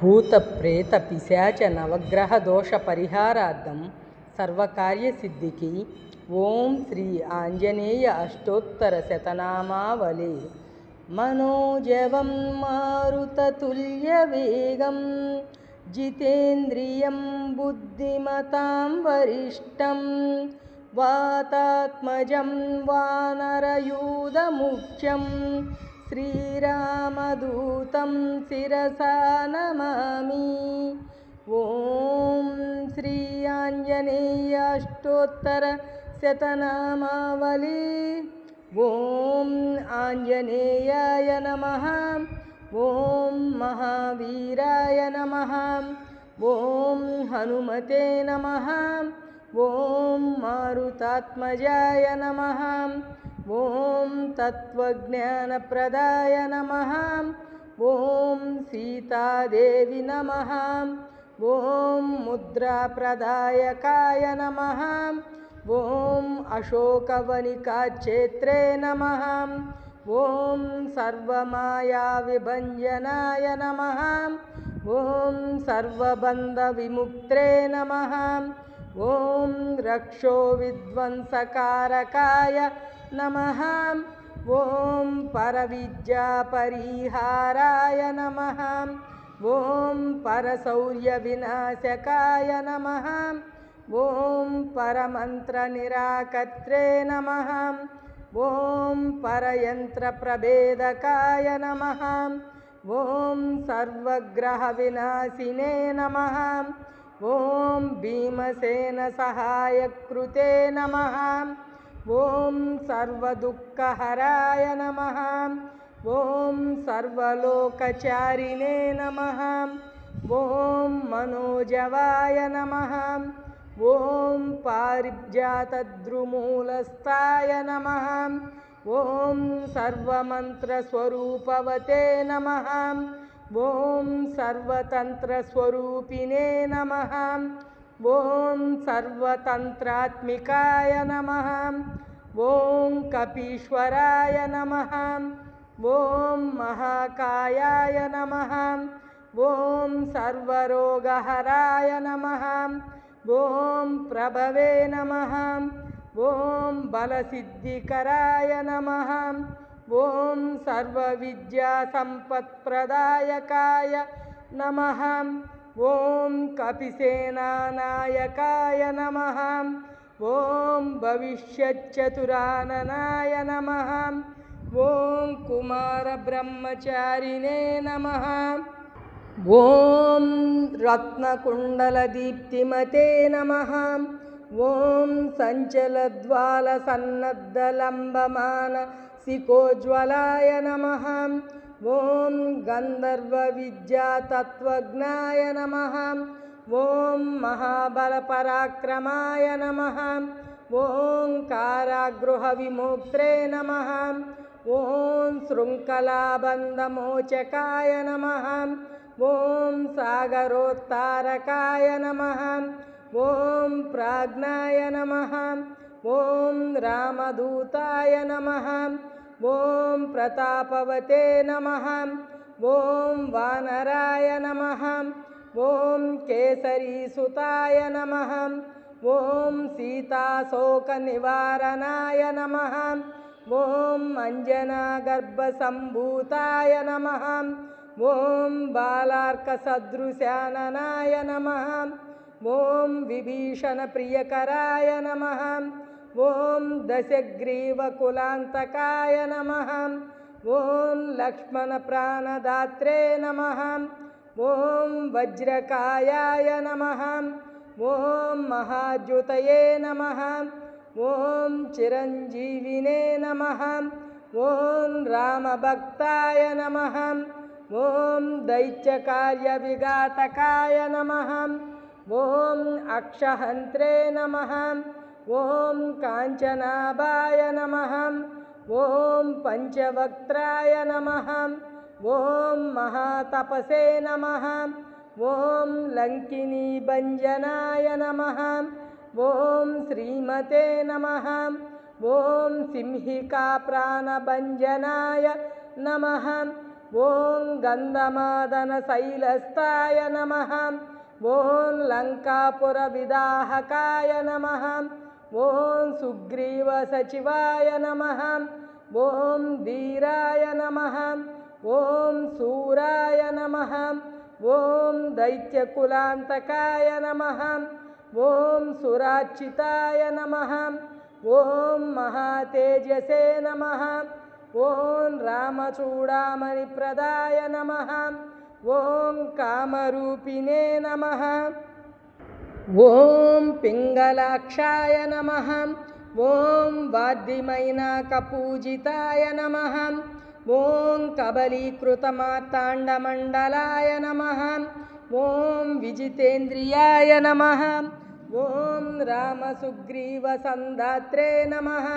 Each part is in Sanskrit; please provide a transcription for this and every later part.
भूतप्रेतपिशाचनवग्रहदोषपरिहारार्थं सर्वकार्यसिद्धिकी ॐ श्री आञ्जनेय अष्टोत्तरशतनामावले। मनोजवं मारुततुल्यवेगं जितेन्द्रियं बुद्धिमतां वरिष्ठं वातात्मजं वानरयूदमुक्षम् श्रीरामदूतं शिरसा नमामि। ॐ श्री आञ्जनेयाष्टोत्तरशतनामावली ॐ आञ्जनेयाय नमः। ॐ महावीराय नमः। ॐ हनुमते नमः। ॐ मारुतात्मजाय नमः। ॐ तत्त्वज्ञानप्रदाय नमः। ॐ सीतादेवि नमः। ॐ मुद्राप्रदायकाय नमः। ॐ अशोकवनिकाक्षेत्रे नमः। ॐ सर्वमायाविभञ्जनाय नमः। ॐ सर्वबन्धविमुक्त्रे नमः। ॐ रक्षो विध्वंसकारकाय नमः। ॐ परविद्यापरिहाराय नमः। ॐ परशौर्यविनाशकाय नमः। ॐ परमन्त्रनिराकर्त्रे नमः। ॐ परयन्त्रप्रभेदकाय नमः। ॐ सर्वग्रहविनाशिने नमः। ॐ भीमसेनसहायकृते नमः। ॐ सर्वदुःखहराय नमः। ॐ सर्वलोकचारिणे नमः। ॐ मनोजवाय नमः। ॐ पारिजातद्रुमूलस्थाय नमः। ॐ सर्वमन्त्रस्वरूपवते नमः। ॐ सर्वतन्त्रस्वरूपिणे नमः। ॐ सर्वतन्त्रात्मिकाय नमः। ॐ कपीश्वराय नमः। ॐ महाकायाय नमः। ॐ सर्वरोगहराय नमः। ॐ प्रभवे नमः। ॐ बलसिद्धिकराय नमः। ॐ सर्वविद्यासम्पत्प्रदायकाय नमः। ॐ कपिसेनानायकाय नमः। ॐ भविष्यच्चतुराननाय नमः। ॐ कुमारब्रह्मचारिणे नमः। ॐ रत्नकुण्डलदीप्तिमते नमः। ॐ सञ्चलद्वालसन्नद्धलम्बमान शिखोज्वलाय नमः। ॐ गन्धर्वविद्यातत्त्वज्ञाय नमः। ॐ महाबलपराक्रमाय नमः। ॐ कारागृहविमोक्त्रे नमः। ॐ शृङ्खलाबन्धमोचकाय नमः। ॐ सागरोत्तारकाय नमः। ॐ प्राज्ञाय नमः। ॐ रामदूताय नमः। ॐ प्रतापवते नमः। ॐ वानराय नमः। ॐ केसरीसुताय नमः। ॐ सीताशोकनिवारणाय नमः। ॐ अञ्जनागर्भसम्भूताय नमः। ॐ बालार्कसदृशाननाय नमः। ॐ विभीषणप्रियकराय नमः। ॐ दशग्रीवकुलान्तकाय नमः। ॐ लक्ष्मणप्राणदात्रे नमः। ॐ वज्रकायाय नमः। ॐ महाद्युतये नमः। ॐ चिरञ्जीविने नमः। ॐ रामभक्ताय नमः। ॐ दैत्यकार्यविघातकाय नमः। ॐ अक्षहन्त्रे नमः। ॐ काञ्चनाभाय नमः ॐ पञ्चवक्त्राय नमः ॐ महातपसे नमः ॐ लङ्किनीभञ्जनाय नमः ॐ श्रीमते नमः ॐ सिंहिकाप्राणभञ्जनाय नमः ॐ गन्धमादनशैलस्थाय नमः ॐ लङ्कापुरविदाहकाय नमः ॐ सुग्रीवसचिवाय नमः ॐ धीराय नमः ॐ सूराय नमः ॐ दैत्यकुलान्तकाय नमः ॐ सुरार्चिताय नमः ॐ महातेजसे नमः ॐ रामचूडामणिप्रदाय नमः ॐ कामरूपिणे नमः ॐ पिङ्गलाक्षाय नमः ॐ वाद्यमैनाकपूजिताय नमः ॐ कबलीकृतमार्ताण्डमण्डलाय नमः ॐ विजितेन्द्रियाय नमः ॐ रामसुग्रीवसन्धात्रे नमः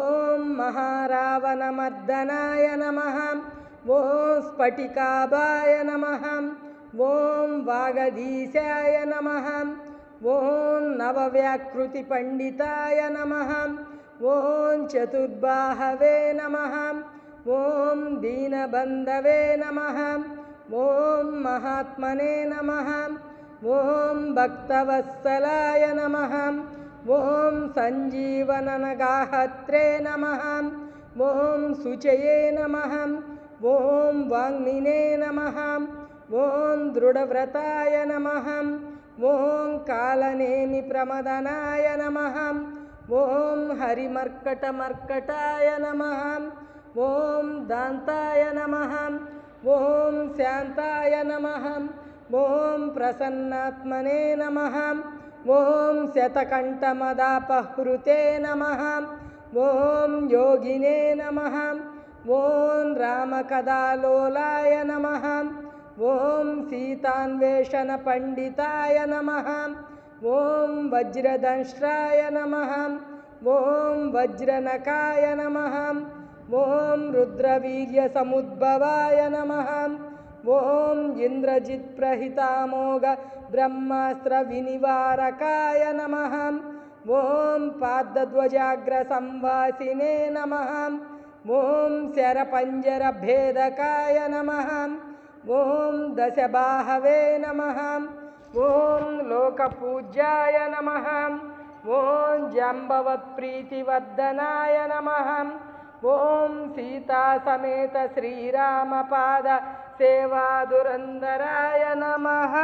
ॐ महारावणमर्दनाय नमः ॐ स्फटिकाभाय नमः ॐ वागधीशाय नमः ॐ नवव्याकृतिपण्डिताय नमः। ॐ चतुर्बाहवे नमः। ॐ दीनबन्धवे नमः। ॐ महात्मने नमः। ॐ भक्तवत्सलाय नमः। ॐ सञ्जीवननगाहत्रे नमः। ॐ शुचये नमः। ॐ वाङ्मिने नमः। ॐ दृढव्रताय नमः कालनेमिप्रमदनाय नमः ॐ हरिमर्कटमर्कटाय नमः ॐ दान्ताय नमः ॐ शान्ताय नमः ॐ प्रसन्नात्मने नमः ॐ शतकण्ठमदापहृते नमः ॐ योगिने नमः ॐ रामकदालोलाय नमः ॐ सीतान्वेषणपण्डिताय नमः। ॐ वज्रदंष्ट्राय नमः। ॐ वज्रनकाय नमः। ॐ रुद्रवीर्यसमुद्भवाय नमः। ॐ इन्द्रजित्प्रहितामोघ ब्रह्मास्त्रविनिवारकाय नमः। ॐ पादध्वजाग्रसंवासिने नमः। ॐ शरपञ्जरभेदकाय नमः ॐ दशबाहवे नमः। ॐ लोकपूज्याय नमः। ॐ जाम्बवत्प्रीतिवर्धनाय नमः। ॐ सीतासमेत श्रीरामपाद सेवादुरन्दराय नमः